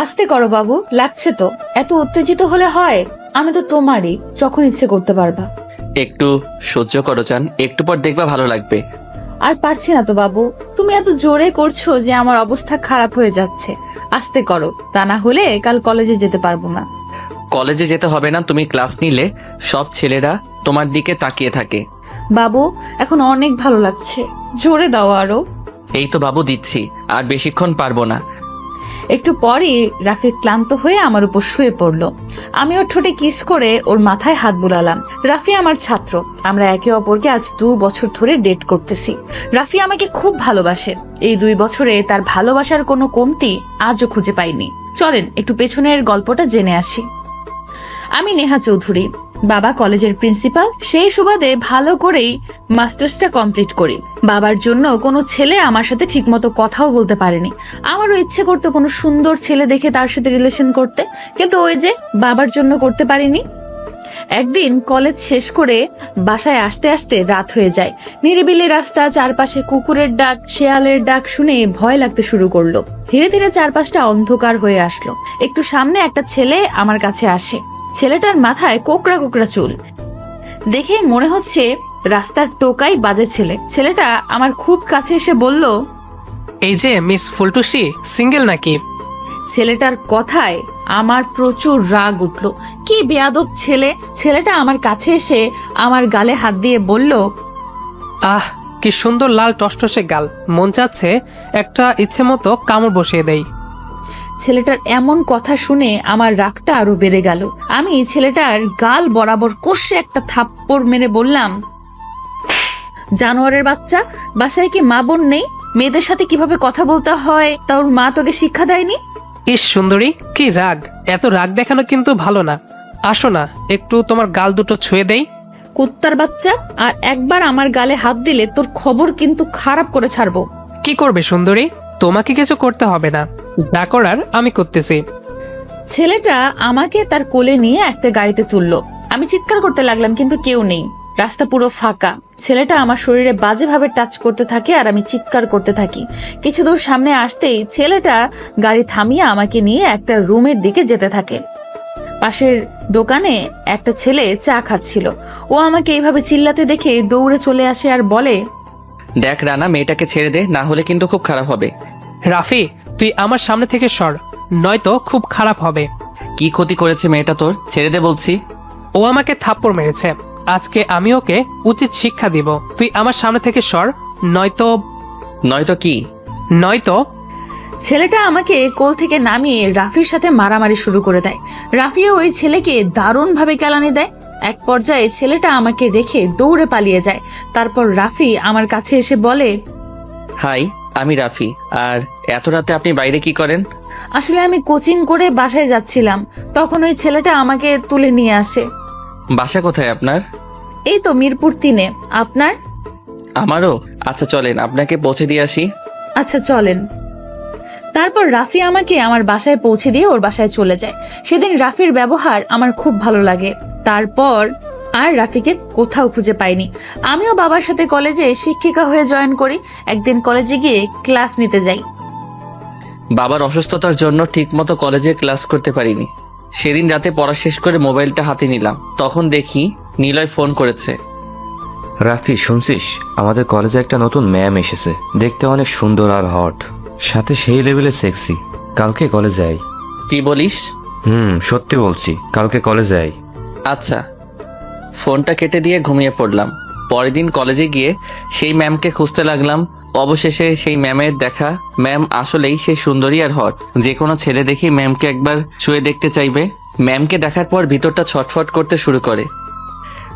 আস্তে করো বাবু লাগছে তো। এত উত্তেজিত হলে হয় আমি তো তোমারই যখন ইচ্ছে করতে পারবা। একটু সহ্য করো চান একটু পর দেখবা ভালো লাগবে। আর পারছি না তো বাবু তুমি এত জোরে করছ যে আমার অবস্থা খারাপ হয়ে যাচ্ছে। আস্তে করো তা না হলে কাল কলেজে যেতে পারব না। কলেজে যেতে হবে না তুমি ক্লাস নিলে সব ছেলেরা তোমার দিকে তাকিয়ে থাকে। বাবু এখন অনেক ভালো লাগছে। জোরে দাও আরও। এই তো বাবু দিচ্ছি আর বেশিক্ষণ পারব না। একটু পরই রাফি ক্লান্ত হয়ে আমার উপর শুয়ে পড়ল। আমি ওর ঠোঁটে কিস করে ওর মাথায় হাত বুলালাম। রাফি আমার ছাত্র। আমরা একে অপরকে আজ দু বছর ধরে ডেট করতেছি। রাফি আমাকে খুব ভালোবাসে। এই দুই বছরে তার ভালোবাসার কোনো কমতি আজও খুঁজে পাইনি। চলেন, একটু পেছনের গল্পটা জেনে আসি। আমি নেহা চৌধুরী। বাবা কলেজের প্রিন্সিপাল, সেই সুবাদে ভালো করেই মাস্টার্সটা কমপ্লিট করি। বাবার জন্য কোনো ছেলে আমার সাথে ঠিকমতো কথাও বলতে পারেনি। আমারও ইচ্ছে করতো কোনো সুন্দর ছেলে দেখে তার সাথে রিলেশন করতে, কিন্তু ওই যে বাবার জন্য করতে পারিনি। একদিন কলেজ শেষ করে বাসায় আসতে আসতে রাত হয়ে যায়। নিরিবিলি রাস্তা, চারপাশে কুকুরের ডাক, শেয়ালের ডাক শুনে ভয় লাগতে শুরু করল। ধীরে ধীরে চারপাশটা অন্ধকার হয়ে আসলো। একটু সামনে একটা ছেলে আমার কাছে আসে। ছেলেটার মাথায় কোকড়া কোকড়া চুল। দেখে মনে হচ্ছে রাস্তার টোকাই বাজে ছেলে। ছেলেটা আমার খুব কাছে এসে বলল এই যে মিস ফুলটুসি সিঙ্গেল নাকি? ছেলেটার কথায় আমার প্রচুর রাগ উঠল। কি বেয়াদব ছেলে। ছেলেটা আমার কাছে এসে আমার গালে হাত দিয়ে বলল আহ কি সুন্দর লাল টসটসে গাল। মন চাচ্ছে একটা ইচ্ছে মতো কামড় বসিয়ে দেই। ছেলেটার এমন কথা শুনে আমার রাগটা আরও বেড়ে গেল। আমি ছেলেটার গাল বরাবর কষে একটা থাপ্পড় মেরে বললাম জানোয়ারের বাচ্চা বাসায় কি মা বোন নেই? মেয়েদের সাথে কীভাবে কথা বলতে হয়? তা ওর মা তোকে শিক্ষা দেয়নি? ইস সুন্দরী কি রাগ? এত রাগ দেখানো কিন্তু ভালো না। আসো না একটু তোমার গাল দুটো ছুঁয়ে দেই। কুত্তার বাচ্চা আর একবার আমার গালে হাত দিলে তোর খবর কিন্তু খারাপ করে ছাড়বো। কি করবে সুন্দরী? তোমাকে কিছু করতে হবে না। যা করার আমি করতেছি। ছেলেটা আমাকে তার কোলে নিয়ে একটা গাড়িতে তুললো। আমি চিৎকার করতে লাগলাম কিন্তু কেউ নেই। রাস্তা পুরো ফাঁকা। ছেলেটা আমার শরীরে বাজেভাবে টাচ করতে থাকে আর আমি চিৎকার করতে থাকি। কিছু দূর সামনে আসতেই ছেলেটা গাড়ি থামিয়ে আমাকে নিয়ে একটা রুমের দিকে যেতে থাকে। পাশের দোকানে একটা ছেলে চা খাচ্ছিল। ও আমাকে এইভাবে চিল্লাতে দেখে দৌড়ে চলে আসে আর বলে দেখ রানা মেয়েটাকে ছেড়ে দে না হলে কিন্তু খুব খারাপ হবে। রাফি তুই আমার সামনে থেকে সর নয়তো খুব খারাপ হবে। কি ক্ষতি করেছে মেয়েটা তোর? ছেড়ে দে বলছি। ও আমাকে থাপ্পড় মেরেছে। আজকে আমি ওকে উচিত শিক্ষা দিব। তুই আমার সামনে থেকে সর নয়তো নয়তো কি? নয়তো ছেলেটা আমাকে কোল থেকে নামিয়ে রাফির সাথে মারামারি শুরু করে দেয়। রাফিও ওই ছেলেকে দারুণভাবে কেলানি দেয়। এক পর্যায়ে ছেলেটা আমাকে রেখে দৌড়ে পালিয়ে যায়। তারপর রাফি আমার কাছে এসে বলে হাই আমি রাফি আর এত রাতে আপনি বাইরে কি করেন? আসলে আমি কোচিং করে বাসায় যাচ্ছিলাম। তখন ওই ছেলেটা আমাকে তুলে নিয়ে আসে। বাসা কোথায় আপনার? এই তো মিরপুর তিনে। আপনার? আমারও। আচ্ছা চলেন আপনাকে পৌঁছে দিয়ে আসি। আচ্ছা চলেন। তারপর রাফি আমাকে আমার বাসায় পৌঁছে দিয়ে ওর বাসায় চলে যায়। সেদিন রাফির ব্যবহার আমার খুব ভালো লাগে। তারপর আর রাফিকে কোথাও খুঁজে পাইনি। আমিও বাবার সাথে কলেজে শিক্ষিকা হয়ে জয়েন করি। একদিন কলেজে গিয়ে ক্লাস নিতে যাই। বাবার অসুস্থতার জন্য ঠিকমতো কলেজে ক্লাস করতে পারিনি। সেদিন রাতে পড়া শেষ করে মোবাইলটা হাতে নিলাম। তখন দেখি নিলয় ফোন করেছে। রাফি শুনছিস? আমাদের কলেজে একটা নতুন ম্যাম এসেছে। দেখতে অনেক সুন্দর আর হট। সাথে সেই লেভেলে সেক্সি কালকে কলেজে যাই কি বলিস? হুম সত্যি বলছি কালকে কলেজে যাই আচ্ছা। ফোনটা কেটে দিয়ে ঘুমিয়ে পড়লাম। পরের দিন কলেজে গিয়ে সেই ম্যামকে খুঁজতে লাগলাম। অবশেষে সেই ম্যামের দেখা। ম্যাম আসলেই সেই সুন্দরী আর হট। যে কোনো ছেলে দেখি ম্যামকে একবার ছুঁয়ে দেখতে চাইবে। ম্যামকে দেখার পর ভিতরটা ছটফট করতে শুরু করে।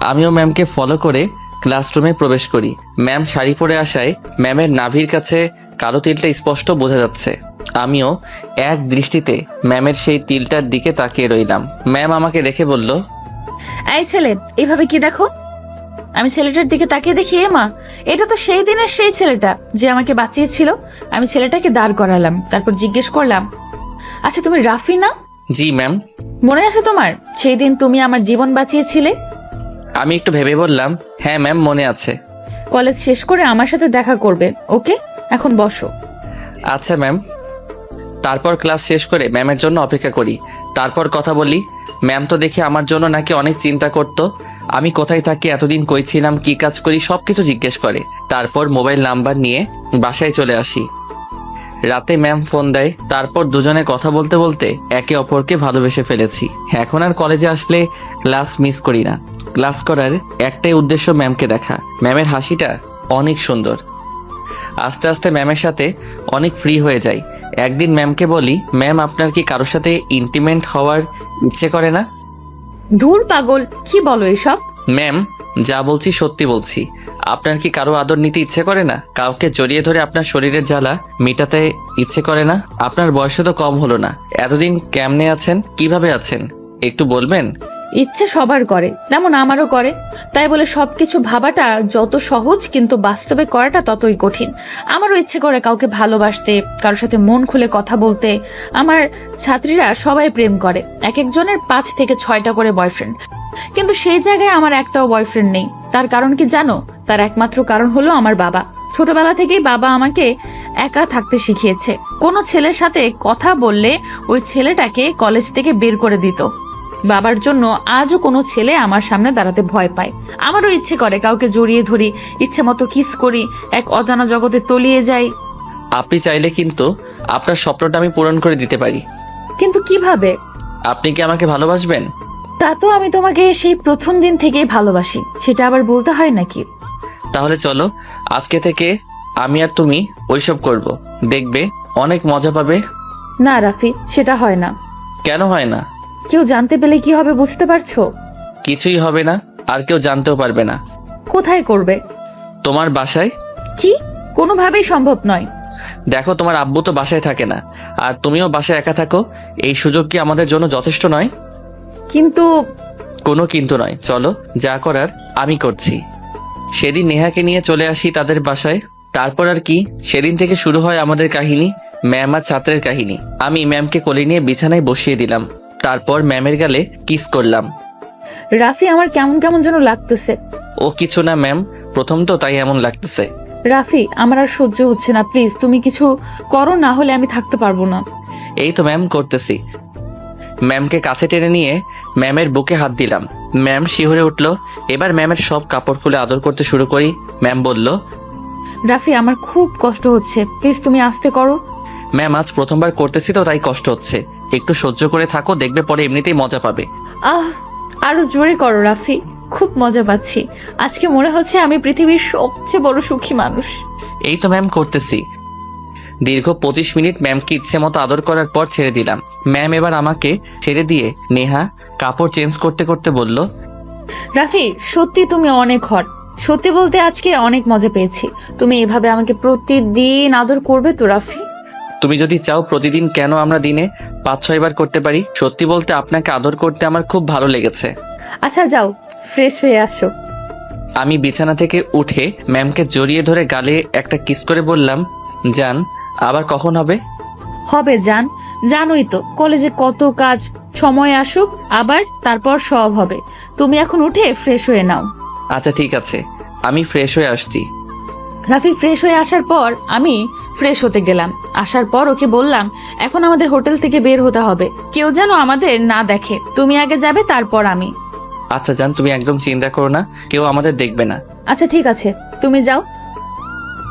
আমিও ম্যামকে ফলো করে ক্লাসরুমে প্রবেশ করি। ম্যাম শাড়ি পরে আসায় ম্যামের নাভির কাছে কালো তিলটা স্পষ্ট বোঝা যাচ্ছে। আমিও এক দৃষ্টিতে ম্যামের সেই তিলটার দিকে তাকিয়ে রইলাম। ম্যাম আমাকে দেখে বলল এই ছেলে এইভাবে কি দেখো? আমি ছেলেটার দিকে তাকিয়ে দেখি এ মা এটা তো সেই দিনের সেই ছেলেটা যে আমাকে বাঁচিয়েছিল। আমি ছেলেটাকে দাঁড় করালাম তারপর জিজ্ঞেস করলাম আচ্ছা তুমি রাফি না? জি ম্যাম। মনে আছে তোমার? সেই দিন তুমি আমার জীবন বাঁচিয়েছিলে? আমি একটু ভেবে বললাম হ্যাঁ ম্যাম মনে আছে। কলেজ শেষ করে আমার সাথে দেখা করবে ওকে? এখন বসো। আচ্ছা ম্যাম। তারপর ক্লাস শেষ করে ম্যামের জন্য অপেক্ষা করি। তারপর কথা বলি, ম্যাম তো দেখে আমার জন্য নাকি অনেক চিন্তা করতো। আমি কোথায় থাকি, এতদিন কই ছিলাম, কি কাজ করি সব কিছু জিজ্ঞেস করে। তারপর মোবাইল নাম্বার নিয়ে বাসায় চলে আসি। রাতে ম্যাম ফোন দেয়, তারপর দুজনে কথা বলতে বলতে একে অপরকে ভালোবেসে ফেলেছি। এখন আর কলেজে আসলে ক্লাস মিস করি না। ক্লাস করার একটাই উদ্দেশ্য ম্যামকে দেখা। ম্যামের হাসিটা অনেক সুন্দর। আস্তে আস্তে ম্যামের সাথে অনেক ফ্রি হয়ে যাই। একদিন ম্যামকে বলি ম্যাম আপনার কি কারোর সাথে ইন্টিমেন্ট হওয়ার ইচ্ছে করে না? ধুর পাগল কি বলো এসব? ম্যাম যা বলছি সত্যি বলছি। আপনার কি কারও আদর নিতে ইচ্ছে করে না? কাউকে জড়িয়ে ধরে আপনার শরীরের জ্বালা মেটাতে ইচ্ছে করে না? আপনার বয়সে তো কম হলো না। এতদিন কেমনে আছেন? কীভাবে আছেন? একটু বলবেন? ইচ্ছে সবার করে। যেমন আমারও করে। তাই বলে সবকিছু ভাবাটা যত সহজ, কিন্তু বাস্তবে করাটা ততই কঠিন। আমারও ইচ্ছে করে কাউকে ভালোবাসতে, কারোর সাথে মন খুলে কথা বলতে। আমার ছাত্রীরা সবাই প্রেম করে। এক একজনের পাঁচ থেকে ছয়টা করে বয়ফ্রেন্ড। কিন্তু সেই জায়গায় আমার একটাও বয়ফ্রেন্ড নেই। তার কারণ কি জানো? তার একমাত্র কারণ হলো আমার বাবা। ছোটবেলা থেকেই বাবা আমাকে একা থাকতে শিখিয়েছে। কোনো ছেলের সাথে কথা বললে ওই ছেলেটাকে কলেজ থেকে বের করে দিত। বাবার জন্য আজও কোনো ছেলে আমার সামনে দাঁড়াতে ভয় পায়। আমারও ইচ্ছে করে কাউকে জড়িয়ে ধরি ইচ্ছে মতো কিস করি এক অজানা জগতে তলিয়ে যাই। আপনি চাইলে কিন্তু আপনার স্বপ্নটা আমি পূরণ করে দিতে পারি। কিন্তু কীভাবে? আপনি কি আমাকে ভালোবাসবেন? তা তো আমি তোমাকে সেই প্রথম দিন থেকেই ভালোবাসি সেটা আবার বলতে হয় নাকি? তাহলে চলো আজকে থেকে আমি আর তুমি ওইসব করব। দেখবে অনেক মজা পাবে। না রাফি সেটা হয় না। কেন হয় না? কেউ জানতে পেলে কি হবে বুঝতে পারছ? কিছুই হবে না আর কেউ জানতেও পারবে না। কোথায় করবে? তোমার বাসায়? কি? কোনোভাবেই সম্ভব নয়। দেখো তোমার আব্বু তো বাসায় থাকে না আর তুমিও বাসায় একা থাকো এই সুযোগ কি আমাদের জন্য যথেষ্ট নয়? কিন্তু কোনো কিন্তু নয়। চলো যা করার আমি করছি। সেদিন নেহাকে নিয়ে চলে আসি তাদের বাসায়। তারপর আর কি সেদিন থেকে শুরু হয় আমাদের কাহিনী ম্যাম আর ছাত্রের কাহিনী। আমি ম্যামকে কোলে নিয়ে বিছানায় বসিয়ে দিলাম। তারপর ম্যামের গালে কিস করলাম। রাফি আমার কেমন কেমন যেন লাগতেছে। ও কিছু না ম্যাম প্রথম তো তাই এমন লাগতেছে। রাফি আমার আর সহ্য হচ্ছে না প্লিজ তুমি কিছু করো না হলে আমি থাকতে পারব না। এই তো ম্যাম করতেছি। ম্যামকে কাছে টেনে নিয়ে ম্যামের বুকে হাত দিলাম। ম্যাম শিহরে উঠল এবার ম্যামের সব কাপড় খুলে আদর করতে শুরু করি। ম্যাম বলল রাফি আমার খুব কষ্ট হচ্ছে প্লিজ তুমি আসতে করো। ম্যাম আজ প্রথমবার করতেছি তো তাই কষ্ট হচ্ছে। একটু সহ্য করে থাকো দেখবে পরে এমনিতেই মজা পাবে। আহ আরও জোরে করো রাফি। খুব মজা পাচ্ছি। আজকে মনে হচ্ছে আমি পৃথিবীর সবচেয়ে বড় সুখী মানুষ। এই তো ম্যাম করতেছি। দীর্ঘ পঁচিশ মিনিট ম্যামকে ইচ্ছে মতো আদর করার পর ছেড়ে দিলাম। ম্যাম এবার আমাকে ছেড়ে দিয়ে নেহা কাপড় চেঞ্জ করতে করতে বলল রাফি সত্যি তুমি অনেক হট সত্যি বলতে আজকে অনেক মজা পেয়েছি। তুমি এভাবে আমাকে প্রতিদিন আদর করবে তো রাফি? তুমি যদি চাও প্রতিদিন কেন আমরা দিনে পাঁচ ছয়বার করতে পারি সত্যি বলতে আপনাকে আদর করতে আমার খুব ভালো লেগেছে। আচ্ছা যাও ফ্রেশ হয়ে আসো। আমি বিছানা থেকে উঠে ম্যামকে জড়িয়ে ধরে গালে একটা কিস করে বললাম জান আবার কখন হবে? হবে জান। জানোই তো কলেজে কত কাজ সময় আসুক আবার তারপর সব হবে। তুমি এখন উঠে ফ্রেশ হয়ে নাও। আচ্ছা ঠিক আছে। আমি ফ্রেশ হয়ে আসছি। রাফি ফ্রেশ হয়ে আসার পর আমি ফ্রেশ হতে গেলাম। আসার পর ওকে বললাম এখন আমাদের হোটেল থেকে বের হতে হবে। কেউ যেন আমাদের না দেখে। তুমি আগে যাবে তারপর আমি। আচ্ছা জান তুমি একদম চিন্তা করো না। কেউ আমাদের দেখবে না। আচ্ছা ঠিক আছে। তুমি যাও।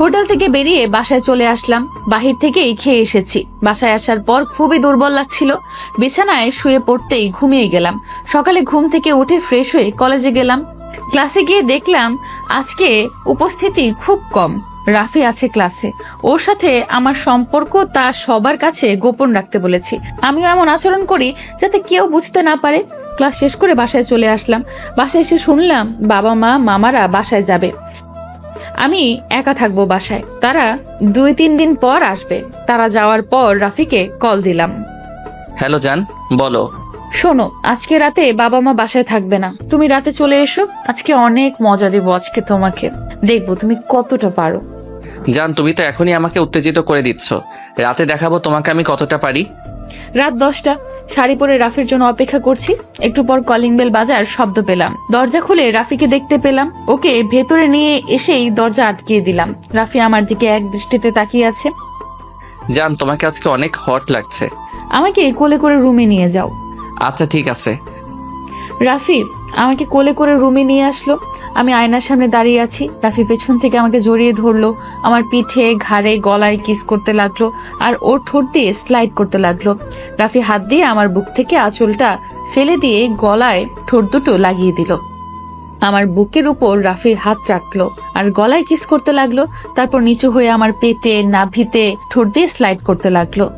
হোটেল থেকে বেরিয়ে বাসায় চলে আসলাম। বাহির থেকেই খেয়ে এসেছি। বাসায় আসার পর খুবই দুর্বল লাগছিল। বিছানায় শুয়ে পড়তেই ঘুমিয়ে গেলাম। সকালে ঘুম থেকে উঠে ফ্রেশ হয়ে কলেজে গেলাম। ক্লাসে গিয়ে দেখলাম আজকে উপস্থিতি খুব কম। রাফি আছে ক্লাসে। ওর সাথে আমার সম্পর্ক তা সবার কাছে গোপন রাখতে বলেছি। আমিও এমন আচরণ করি যাতে কেউ বুঝতে না পারে। ক্লাস শেষ করে বাসায় চলে আসলাম। বাসায় এসে শুনলাম বাবা মা, মামারা বাসায় যাবে। আমি একা থাকব বাসায়। তারা দুই তিন দিন পর আসবে। তারা যাওয়ার পর রাফিকে কল দিলাম। হ্যালো জান, বলো। শোনো আজকে রাতে বাবা মা বাসায় থাকবে না। তুমি রাতে চলে এসো আজকে অনেক মজা দেবো আজকে তোমাকে। দেখব তুমি কতটা পারো। জান তুমি তো এখনই আমাকে উত্তেজিত করে দিচ্ছ। রাতে দেখাবো তোমাকে আমি কতটা পারি। রাত দশটা। শাড়ি পরে রাফির জন্য অপেক্ষা করছি। একটু পর কলিং বেল বাজার শব্দ পেলাম। দরজা খুলে রাফিকে দেখতে পেলাম। ওকে ভেতরে নিয়ে এসেই দরজা আটকিয়ে দিলাম। রাফি আমার দিকে এক দৃষ্টিতে তাকিয়ে আছে। জান তোমাকে আজকে অনেক হট লাগছে। আমাকে কোলে করে রুমে নিয়ে যাও। আচ্ছা ঠিক আছে। রাফি আমাকে কোলে করে রুমে নিয়ে আসলো। আমি আয়নার সামনে দাঁড়িয়ে আছি। রাফি পেছন থেকে আমাকে জড়িয়ে ধরলো। আমার পিঠে ঘাড়ে গলায় কিস করতে লাগল আর ওর ঠোঁট দিয়ে স্লাইড করতে লাগল। রাফি হাত দিয়ে আমার বুক থেকে আঁচলটা ফেলে দিয়ে গলায় ঠোঁট দুটো লাগিয়ে দিল। আমার বুকের উপর রাফির হাত রাখল আর গলায় কিস করতে লাগল। তারপর নিচু হয়ে আমার পেটে নাভিতে ঠোঁট দিয়ে স্লাইড করতে লাগল।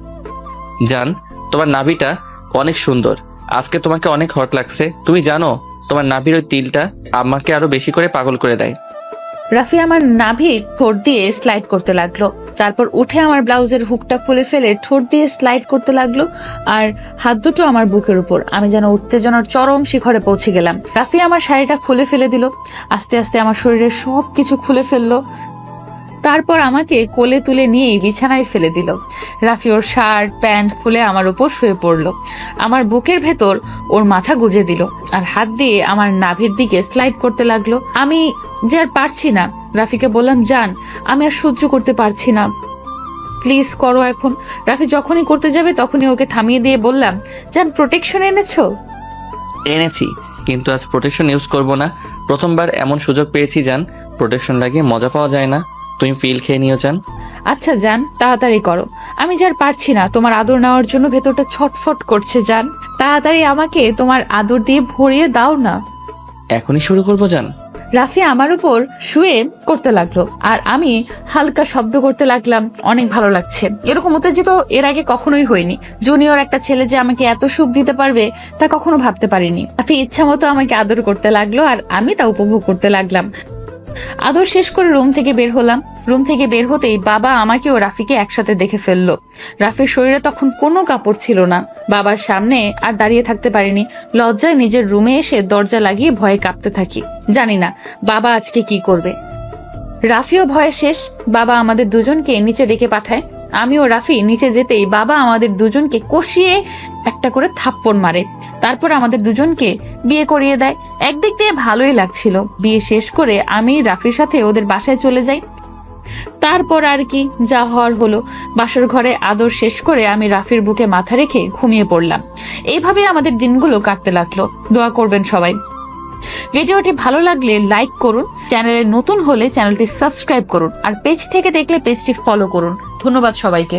জান তোমার নাভিটা অনেক সুন্দর। আজকে তোমাকে অনেক হট লাগছে। তুমি জানো, তোমার নাভির ওই তিলটা আমাকে আরও বেশি করে পাগল করে দেয়। রাফি আমার নাভি ঠোঁট দিয়ে স্লাইড করতে লাগল। তারপর উঠে আমার ব্লাউজের হুকটা খুলে ফেলে ঠোঁট দিয়ে স্লাইড করতে লাগল আর হাত দুটো আমার বুকের উপর। আমি যেন উত্তেজনার চরম শিখরে পৌঁছে গেলাম। রাফি আমার শাড়িটা খুলে ফেলে দিল। আস্তে আস্তে আমার শরীরের সব কিছু খুলে ফেলল। তারপর আমাকে কোলে তুলে নিয়ে বিছানায় ফেলে দিল। রাফি ওর শার্ট, প্যান্ট খুলে আমার উপর শুয়ে পড়ল। আমার বুকের ভেতর ওর মাথা গুজে দিল আর হাত দিয়ে আমার নাভির দিকে স্লাইড করতে লাগল। আমি যে আর পারছি না, রাফিকে বললাম যান আমি আর সহ্য করতে পারছি না। প্লিজ করো এখন। রাফি যখনই করতে যাবে তখনই ওকে থামিয়ে দিয়ে বললাম যান প্রোটেকশন এনেছো? এনেছি, কিন্তু আজ প্রোটেকশন ইউজ করব না। প্রথমবার এমন সুযোগ পেয়েছি যান প্রোটেকশন লাগিয়ে মজা পাওয়া যায় না। তুমি পিল খেয়ে নিও জান। আচ্ছা যান তাড়াতাড়ি করো। আমি যার পারছি না তোমার আদর নেওয়ার জন্য ভেতরটা ছটফট করছে যান তাড়াতাড়ি আমাকে তোমার আদর দিয়ে ভরিয়ে দাও না। এখনই শুরু করব জান। রাফি আমার উপর শুয়ে করতে লাগল আর আমি হালকা শব্দ করতে লাগলাম অনেক ভালো লাগছে। এরকম উত্তেজিত এর আগে কখনোই হয়নি। জুনিয়র একটা ছেলে যে আমাকে এত সুখ দিতে পারবে তা কখনো ভাবতে পারিনি। রাফি ইচ্ছা মতো আমাকে আদর করতে লাগল আর আমি তা উপভোগ করতে লাগলাম। আদর শেষ করে রুম থেকে বের হলাম। রুম থেকে বের হতেই বাবা আমাকে ও রাফিকে একসাথে দেখে ফেলল। রাফির শরীরে তখন কোনো কাপড় ছিল না। বাবার সামনে আর দাঁড়িয়ে থাকতে পারিনি। লজ্জায় নিজের রুমে এসে দরজা লাগিয়ে ভয়ে কাঁপতে থাকি। জানি না, বাবা আজকে কি করবে। রাফিও ভয়ে শেষ। বাবা আমাদের দুজনকে নিচে ডেকে পাঠায়। আমি ও রাফি, নিচে যেতেই বাবা আমাদের দুজনকে কষিয়ে একটা করে থাপ্পড় মারে। তারপর আমাদের দুজনকে বিয়ে করিয়ে দেয়। একদিক দিয়ে ভালোই লাগছিল। বিয়ে শেষ করে আমি রাফির সাথে ওদের বাসায় চলে যাই। তারপর আর কি, যা হওয়ার হলো। বাসর ঘরে আদর শেষ করে আমি রাফির বুকে মাথা রেখে ঘুমিয়ে পড়লাম। এইভাবে আমাদের দিনগুলো কাটতে লাগল। দোয়া করবেন সবাই। ভিডিওটি ভালো লাগলে লাইক করুন, চ্যানেলে নতুন হলে চ্যানেলটি সাবস্ক্রাইব করুন, আর পেজ থেকে দেখলে পেজটি ফলো করুন। ধন্যবাদ সবাইকে।